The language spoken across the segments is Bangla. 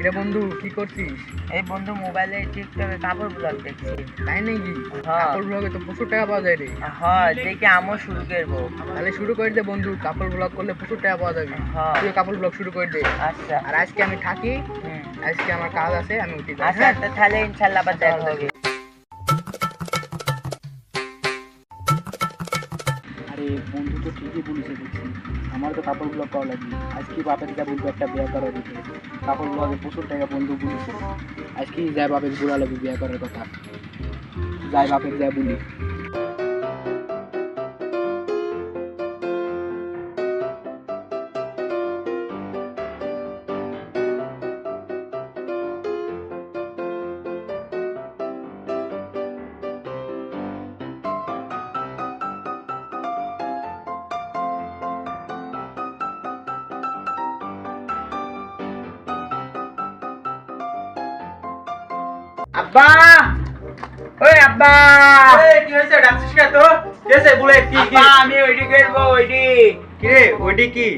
কিরে বন্ধু কি করছিস? এই বন্ধু মোবাইলে টিকটকে কাপড় ব্লগ দেখছি। তাই নাকি? হ্যাঁ। কাপড় ব্লগে তো প্রচুর টাকা পাওয়া যায় রে। হ্যাঁ দেখি আমিও শুরু করব। তাহলে শুরু করে দে বন্ধু কাপড় ব্লগ করলে প্রচুর টাকা পাওয়া যাবে। হ্যাঁ। তুই কাপড় ব্লগ শুরু করে দে। আচ্ছা। আর আজকে আমি থাকি। আজকে আমার কাজ আছে আমি উঠি আচ্ছা হ্যাঁ? তাহলে ইনশাল্লাহ আবার দেখা হবে। ঠিকই পুলিশে দিচ্ছি আমার তো কাপড় ব্লগ করা লাগবে আজকে বাপের যা বলব একটা বিয়ে করার দিতে কাপড় ব্লগে প্রচুর টাকা বন্ধু বলেছে। আজকে যায় বাপের বুড়া লাগবে বিয়ে করার কথা। যায় বাপের যায় বলি। আব্বা! ওই আব্বা! কি হয়েছে? ডাকছিস কে তো কি হয়েছে? বলে কি কি? আমি ওইটি করব ওইটি কি রে ওইটি কি?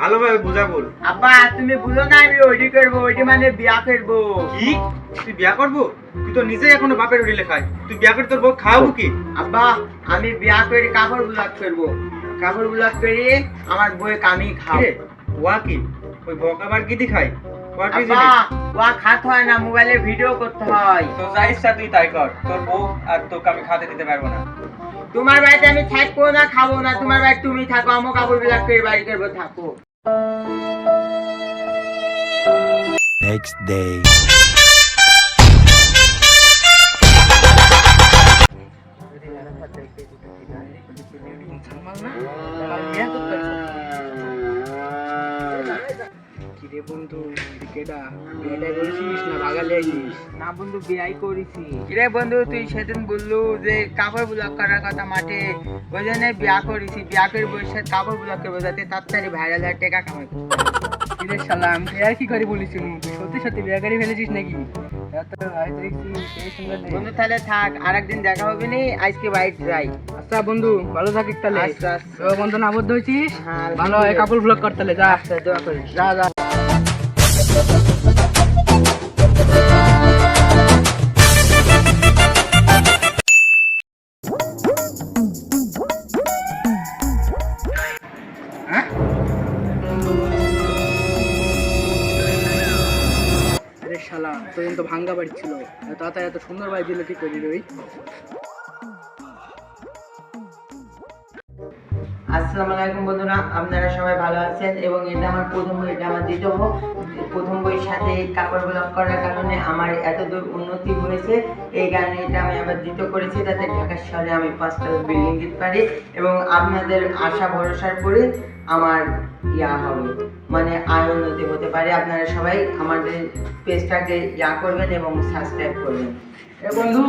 ভালোভাবে বুঝা বল। আব্বা তুমি বুঝো না আমি ওইটি করব ওইটি মানে বিয়া করব কি? তুই বিয়া করব? তুই তো নিজেই এখনও বাপের উঠি লেখায়। তুই বিয়া করে তোর বউ খাওয়াবো কি? আব্বা আমি বিয়া করে কাপড় ব্লগ করব কাপড় ব্লগ করে আমার বই কামি খাও ওয়া কি? ওই বকাবার কি কি আব্বা জিনিস? ওয়া খাতে হয় না মোবাইলে ভিডিও করতে হয়। তো যা ইচ্ছা তুই তাই কর তোর বউ আর তোকে আমি খাতে দিতে পারব না। তোমার বাড়িতে আমি থাকব না খাব না তোমার বাড়ি তুমি থাকো আমার কাপড় ব্লগ করে বাড়ি করব থাকো। Next day. কিরে বন্ধু কেডা বিয়েটা করেছিস না ভাগালে আইছিস? না বন্ধু বিয়াই করেছি। কিরে বন্ধু তুই সেদিন বললু যে কাপড় ব্লক করার কথা মাঠে। ওই জন্য বিয়া করেছি বিয়া করে বসে কাপড় ব্লক করব যাতে তাড়াতাড়ি ভাইরাল আর টাকা কামাই। কিরে সালাম বিয়ে কি করে বলিস সত্যি সত্যি বিয়ে করে ফেলেছিস নাকি। বন্ধু তাহলে থাক আরেকদিন দেখা হবে নি আজকে বাইরে যাই। আচ্ছা বন্ধু ভালো থাকিস তাহলে। আচ্ছা, আচ্ছা। বন্ধু আবদ্ধ হয়েছিস? হ্যাঁ, ভালো কাপড় ব্লক করতে যা। আচ্ছা দোয়া করিস। যা যা। শালা তো ভাঙ্গা বাড়ি ছিল তাড়াতাড়ি এত সুন্দর বাড়ি দিল কি করি রই আসসালামু আলাইকুম বন্ধুরা, আপনারা সবাই ভালো আছেন এবং এটা আমার প্রথম, এটা আমার দ্বিতীয়। প্রথম বইয়ের সাথে এই কাপড় ব্লক করার কারণে আমার এত দূর উন্নতি হয়েছে। এই কারণে এটা আমি আবার দ্বিতীয় করেছি যাতে ঢাকা শহরে আমি পাঁচটা বিল্ডিং দিতে পারি এবং আপনাদের আশা ভরসার পরে আমার ইয়া হবে মানে আয় উন্নতি হতে পারে। আপনারা সবাই আমাদের পেজটাকে ইয়া করবেন এবং সাবস্ক্রাইব করবেন। বন্ধু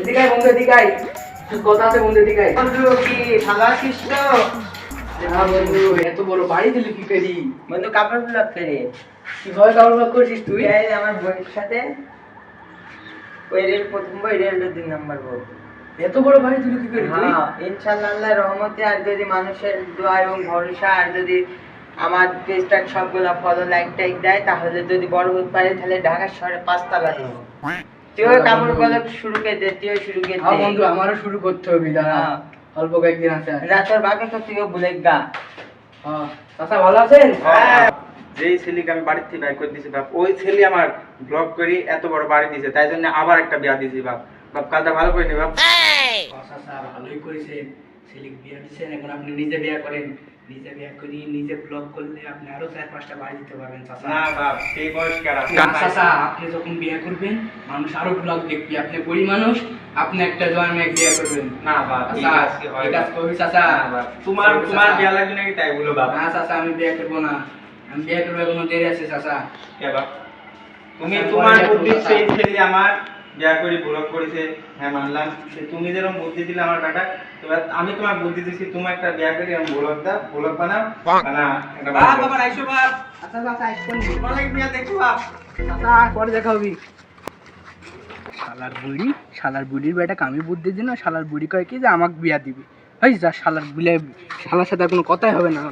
এদিকে বন্ধু এদিকে কথা আছে বন্ধু এদিকে বন্ধু কি ভালো আছিস তো? বন্ধু এত বড় বাড়ি দিলি কি করি? বন্ধু কাপড় ব্লক করে। কীভাবে কাপড় ব্লগ করছিস তুই? আমার বইয়ের সাথে ওই রেল প্রথম বই রেল দুই নাম্বার বই। এত বড় বাড়ি দিলি কি করি হ্যাঁ ইনশাআল্লাহ আল্লাহর রহমতে আর যদি মানুষের দোয়া এবং ভরসা আর যদি আমার পেজটা সবগুলা ফলো লাইক টাইক দেয় তাহলে যদি বড় হতে পারে তাহলে ঢাকা শহরে পাঁচতলা দেবো তুইও কাপড় ব্লগ শুরু করে দে তুইও শুরু করে হ্যাঁ দে। বন্ধু আমারও শুরু করতে হবে দাঁড়া। হ্যাঁ। অল্প কয়েকদিন আছে। রাতের বাকি তো তুইও ভুলে গা হ্যাঁ। ভালো আছেন? হ্যাঁ। যেই ছেলেকে আমি বাড়ির থেকে বাইর করে দিয়েছি বাপ ওই ছেলে আমার ব্লগ করি এত বড় বাড়ি দিয়েছে তাই জন্য আবার একটা বিয়া দিয়েছি বাপ। বাপ কালটা ভালো করে নি বাপ। ভালোই করেছেন। ছেলেকে বিয়ে এখন আপনি নিজে বিয়ে করেন। নিজে বিয়ে করি নিজে ব্লগ করলে আপনি আরও চার পাঁচটা বাড়ি দিতে পারবেন চাচা। না বাপ সেই বয়স চাচা আপনি যখন বিয়ে করবেন মানুষ আরও ব্লগ দেখবি। আপনি গরিব মানুষ আপনি একটা জোয়ান মেয়ে বিয়ে করবেন। না বাপ চাচা, তোমার তোমার। বিয়া লাগবে নাকি তাই বলো বাপ? না চাচা আমি বিয়ে করব না। আমি বিয়ে করব এখনও দেরি আছে চাচা। কে বাপ তুমি আচ্ছা, তোমার বুদ্ধি সেই ছেলে আমার বিয়া করে ব্লগ করেছে হ্যাঁ মানলাম। সে তুমি যেরকম বুদ্ধি দিলে আমার বেটা এবার আমি তোমার বুদ্ধি দিচ্ছি তুমি একটা বিয়া করে আমি ব্লগ দাও বানাও একটা বাপ, বাবা, আইসো বাপ আচ্ছা চাচা এখন তোমার লাগে বিয়া দেখো বাপ চাচা পরে দেখা হবি। শালার বুড়ি শালার বুড়ির বেটা আমি বুদ্ধি দিন শালার বুড়ি কয় কি যে আমাকে বিয়া দিবি। এই যা শালার বিলে শালার সাথে কোনো কথাই হবে না